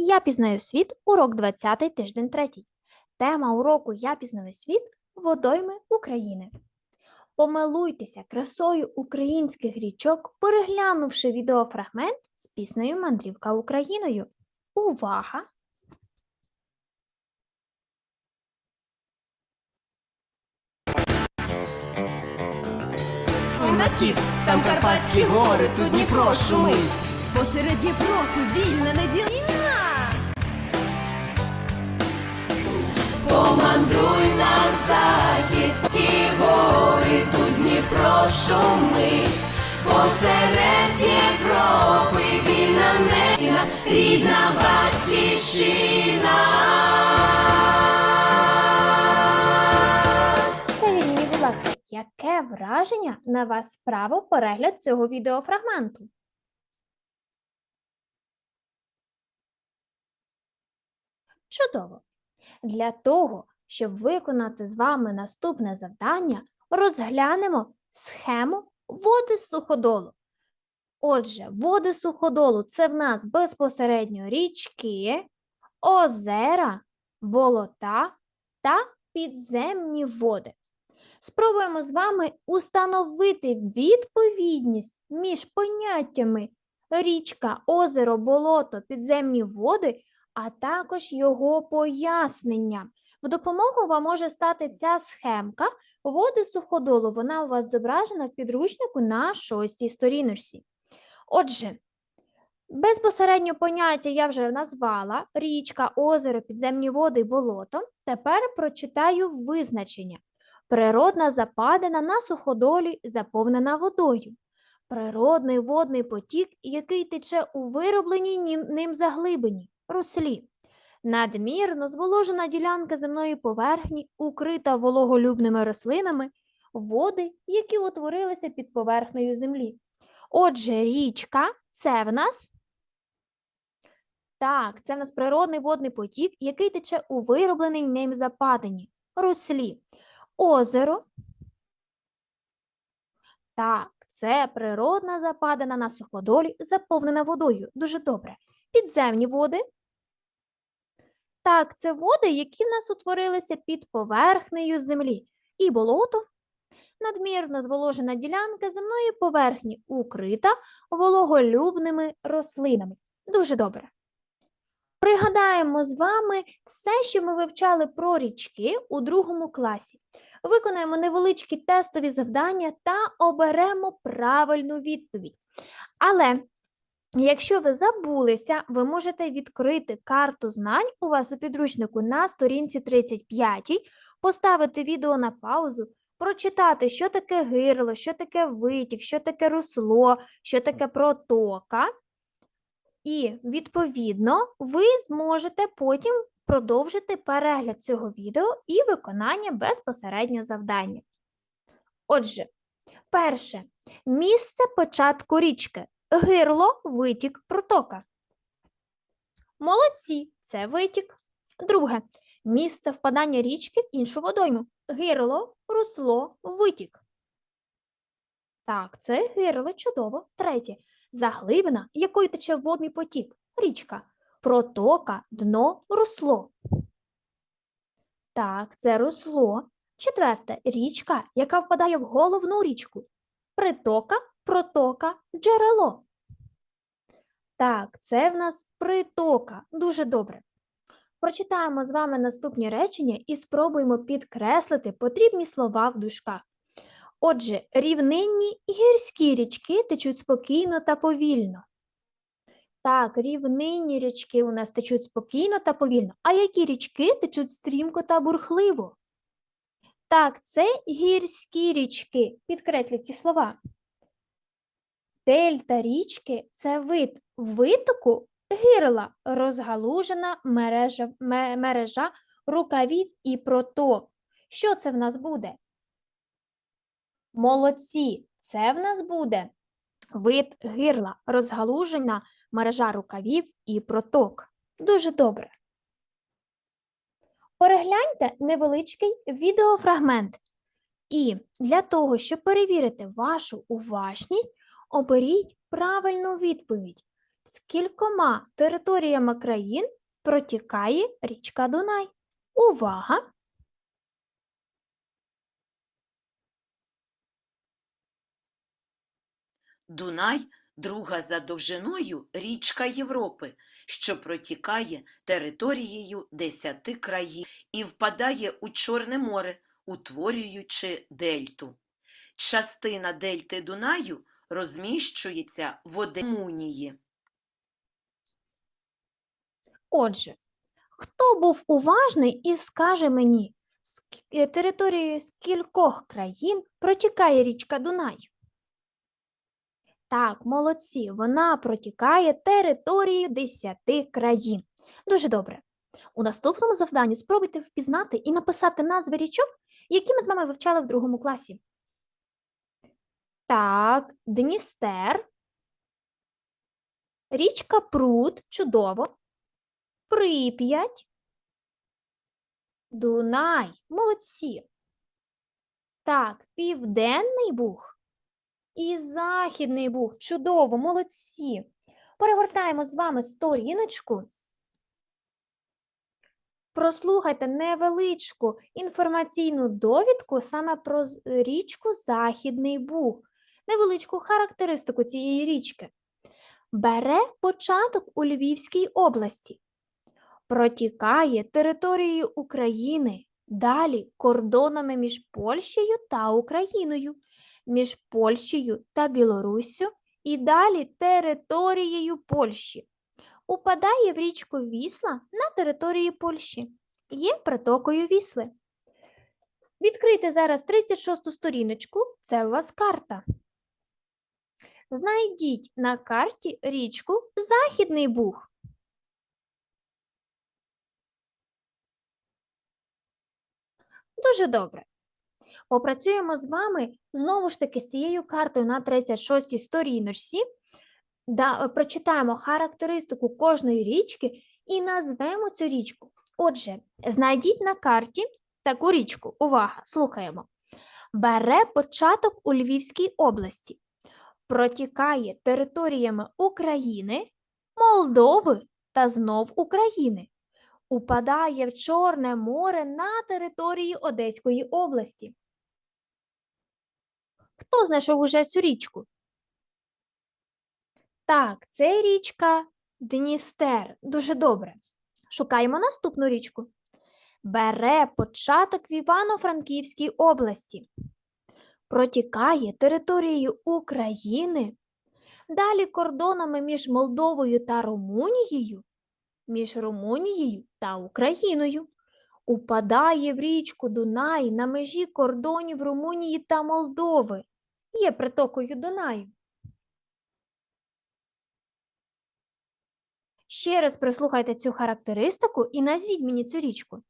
Я пізнаю світ, урок 20, тиждень 3. Тема уроку Я пізнаю світ водойми України. Помилуйтеся красою українських річок, переглянувши відеофрагмент з піснею Мандрівка Україною. Увага! на схід, там Карпатські гори, тут Дніпро шумить. Посеред Європи вільна неділя. Помандруй на захід, ті гори, тут Дніпро шумить. Посеред Європи вільна нена, рідна батьківщина. Скажіть яке враження на вас справив перегляд цього відеофрагменту? Чудово! Для того, щоб виконати з вами наступне завдання, розглянемо схему води суходолу. Отже, води суходолу це в нас безпосередньо річки, озера, болота та підземні води. Спробуємо з вами установити відповідність між поняттями річка, озеро, болото, підземні води, а також його пояснення. В допомогу вам може стати ця схемка води суходолу. Вона у вас зображена в підручнику на шостій сторіночці. Отже, безпосередньо поняття я вже назвала: річка, озеро, підземні води, болото. Тепер прочитаю визначення. Природна западина на суходолі заповнена водою. Природний водний потік, який тече у виробленій ним- заглибині, руслі. Надмірно зволожена ділянка земної поверхні, укрита вологолюбними рослинами, води, які утворилися під поверхнею землі. Отже, річка це в нас. Так, це в нас природний водний потік, який тече у виробленій ним западині, руслі. Озеро. Так, це природна западина на суходолі, заповнена водою. Дуже добре. Підземні води. Так, це води, які в нас утворилися під поверхнею землі. І болото. Надмірно зволожена ділянка земної поверхні, укрита вологолюбними рослинами. Дуже добре. Пригадаємо з вами все, що ми вивчали про річки у другому класі. Виконаємо невеличкі тестові завдання та оберемо правильну відповідь. Але якщо ви забулися, ви можете відкрити карту знань у вас у підручнику на сторінці 35, поставити відео на паузу, прочитати, що таке гирло, що таке витік, що таке русло, що таке протока. І, відповідно, ви зможете потім продовжити перегляд цього відео і виконання безпосередньо завдання. Отже, перше місце початку річки. Гирло, витік, протока. Молодці це витік. Друге місце впадання річки в іншу водойму. Гирло, русло, витік. Так, це гирло чудово. Третє заглибина, якою тече водний потік, річка, протока, дно, русло. Так, це русло. Четверте річка, яка впадає в головну річку. Притока, протока, джерело. Так, це в нас притока. Дуже добре. Прочитаємо з вами наступні речення і спробуємо підкреслити потрібні слова в дужках. Отже, рівнинні і гірські річки течуть спокійно та повільно. Так, рівнинні річки у нас течуть спокійно та повільно. А які річки течуть стрімко та бурхливо? Так, це гірські річки. Підкресліть ці слова. Дельта річки це вид витоку гирла, розгалужена мережа, мережа рукавів і проток. Що це в нас буде? Молодці, це в нас буде вид гирла, розгалужена мережа рукавів і проток. Дуже добре. Перегляньте невеличкий відеофрагмент. І для того, щоб перевірити вашу уважність, оберіть правильну відповідь. скількома територіями країн протікає річка Дунай? Увага! Дунай друга за довжиною річка Європи, що протікає територією десяти країн і впадає у Чорне море, утворюючи дельту. Частина дельти Дунаю розміщується в Одемунії. Отже, хто був уважний і скаже мені, ск- е, територією скількох країн протікає річка Дунай? Так, молодці, вона протікає територією 10 країн. Дуже добре. У наступному завданні спробуйте впізнати і написати назви річок, які ми з вами вивчали в другому класі. Так, Дністер, річка Прут, чудово. Прип'ять. Дунай. Молодці. Так, Південний Буг і Західний Буг. Чудово, молодці. Перегортаємо з вами сторіночку. Прослухайте невеличку інформаційну довідку саме про річку Західний Буг, невеличку характеристику цієї річки. Бере початок у Львівській області протікає територією України, далі кордонами між Польщею та Україною, між Польщею та Білоруссю і далі територією Польщі. Упадає в річку Вісла на території Польщі. Є притокою Вісли. Відкрийте зараз 36 сторіночку, це у вас карта. Знайдіть на карті річку Західний Буг. Дуже добре. Попрацюємо з вами знову ж таки з цією картою на 36-й сторіночці. Да, прочитаємо характеристику кожної річки і назвемо цю річку. Отже, знайдіть на карті таку річку. Увага, слухаємо. Бере початок у Львівській області, протікає територіями України, Молдови та знов України упадає в Чорне море на території Одеської області. Хто знайшов уже цю річку? Так, це річка Дністер. Дуже добре. Шукаємо наступну річку. Бере початок в Івано-Франківській області. Протікає територією України. Далі кордонами між Молдовою та Румунією між Румунією та Україною. Упадає в річку Дунай на межі кордонів Румунії та Молдови. Є притокою Дунаю. Ще раз прислухайте цю характеристику і назвіть мені цю річку.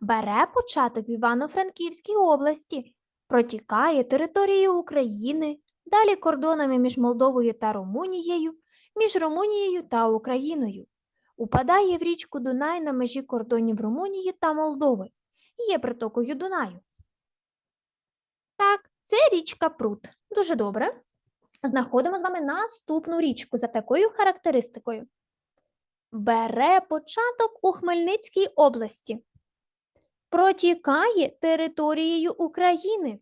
Бере початок в Івано-Франківській області, протікає територією України, далі кордонами між Молдовою та Румунією, між Румунією та Україною упадає в річку Дунай на межі кордонів Румунії та Молдови. Є притокою Дунаю. Так, це річка Прут. Дуже добре. Знаходимо з вами наступну річку за такою характеристикою. Бере початок у Хмельницькій області. Протікає територією України.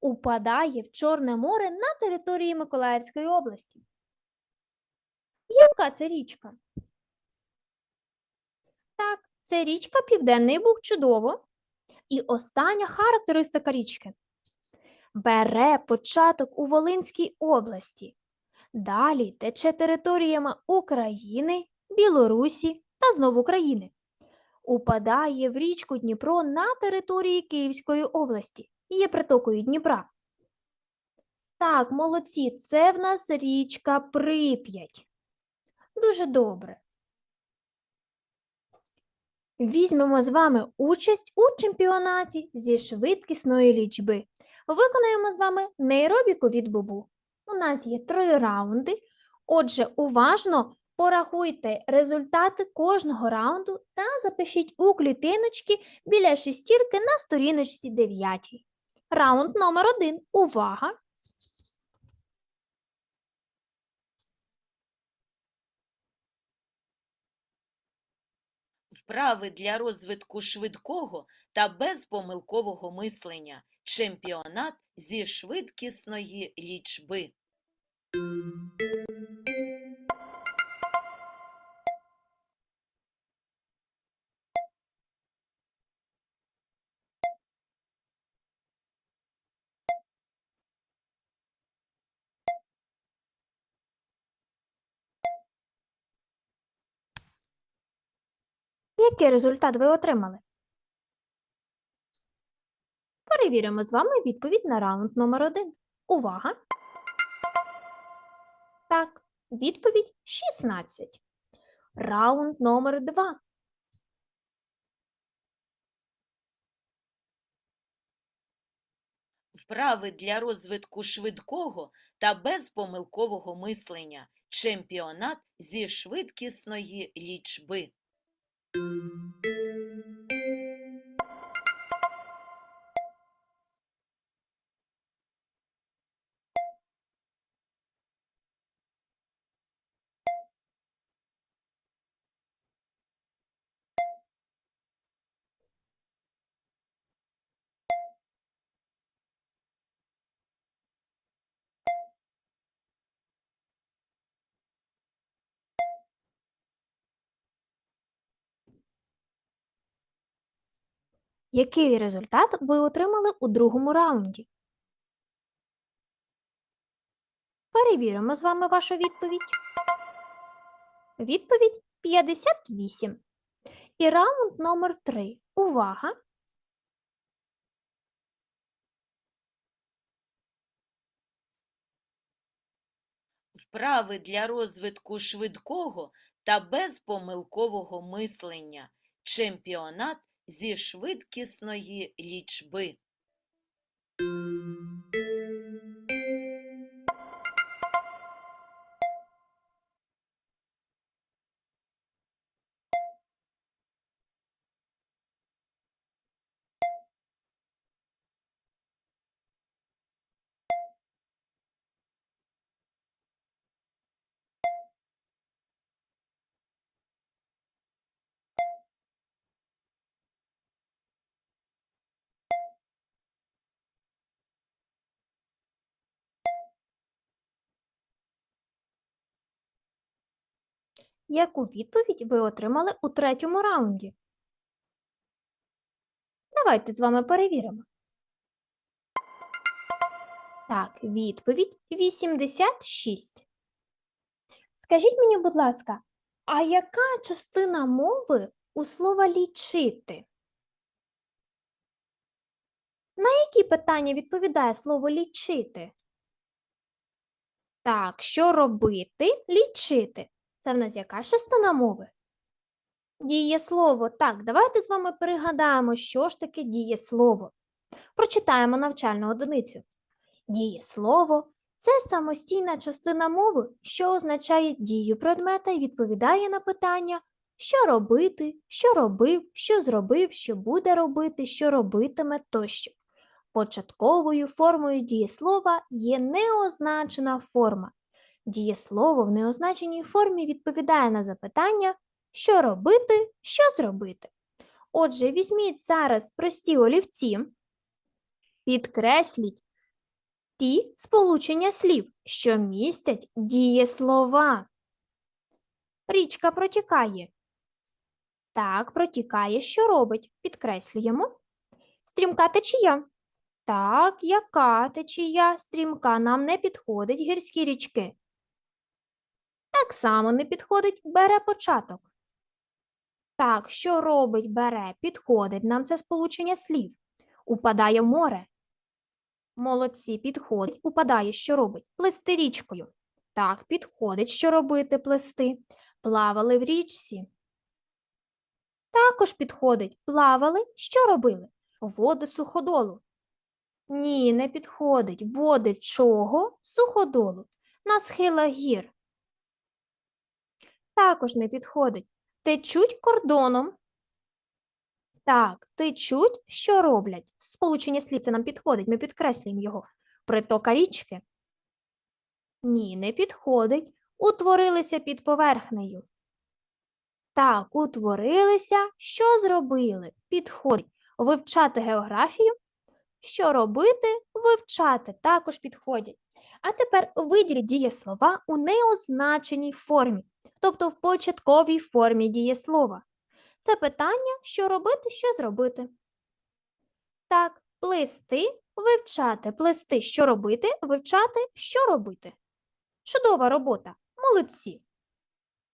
Упадає в Чорне море на території Миколаївської області. Яка це річка? Так, це річка Південний Буг чудово. І остання характеристика річки. Бере початок у Волинській області. Далі тече територіями України, Білорусі та знову України. Упадає в річку Дніпро на території Київської області. Є притокою Дніпра. Так, молодці, це в нас річка Прип'ять. Дуже добре. Візьмемо з вами участь у чемпіонаті зі швидкісної лічби. Виконаємо з вами нейробіку від бубу. У нас є три раунди. Отже, уважно Порахуйте результати кожного раунду та запишіть у клітиночки біля шестірки на сторіночці 9. Раунд номер один. Увага! Вправи для розвитку швидкого та безпомилкового мислення. Чемпіонат зі швидкісної лічби. Який результат ви отримали? Перевіримо з вами відповідь на раунд номер один. Увага! Так, відповідь 16. Раунд номер 2. Вправи для розвитку швидкого та безпомилкового мислення. Чемпіонат зі швидкісної лічби. Música Який результат ви отримали у другому раунді? Перевіримо з вами вашу відповідь. Відповідь 58. І раунд номер 3. Увага! Вправи для розвитку швидкого та безпомилкового мислення. Чемпіонат зі швидкісної лічби. Яку відповідь ви отримали у третьому раунді? Давайте з вами перевіримо. Так, відповідь 86. Скажіть мені, будь ласка, а яка частина мови у слова лічити? На які питання відповідає слово лічити? Так, що робити? Лічити. Це в нас яка частина мови? Дієслово. Так, давайте з вами пригадаємо, що ж таке дієслово. Прочитаємо навчальну одиницю. Дієслово це самостійна частина мови, що означає дію предмета і відповідає на питання, що робити, що робив, що зробив, що буде робити, що робитиме тощо. Початковою формою дієслова є неозначена форма. Дієслово в неозначеній формі відповідає на запитання, що робити, що зробити. Отже, візьміть зараз прості олівці, підкресліть ті сполучення слів, що містять дієслова. Річка протікає. Так, протікає, що робить? Підкреслюємо. Стрімка течія. Так, яка течія? Стрімка нам не підходить гірські річки. Так само не підходить бере початок. Так, що робить бере? Підходить нам це сполучення слів. Упадає в море. Молодці, підходить. Упадає, що робить? Плести річкою. Так, підходить, що робити плести. Плавали в річці. Також підходить. Плавали, що робили? Води суходолу. Ні, не підходить. Води чого? Суходолу. На схилах гір. Також не підходить. Течуть кордоном. Так, течуть, що роблять? Сполучення слів це нам підходить, ми підкреслюємо його. Притока річки. Ні, не підходить. Утворилися під поверхнею. Так, утворилися, що зробили? Підходить. Вивчати географію. Що робити? Вивчати також підходять. А тепер виділіть дієслова у неозначеній формі, тобто в початковій формі дієслова. Це питання, що робити, що зробити. Так, плести, вивчати, плести, що робити, вивчати, що робити. Чудова робота. Молодці.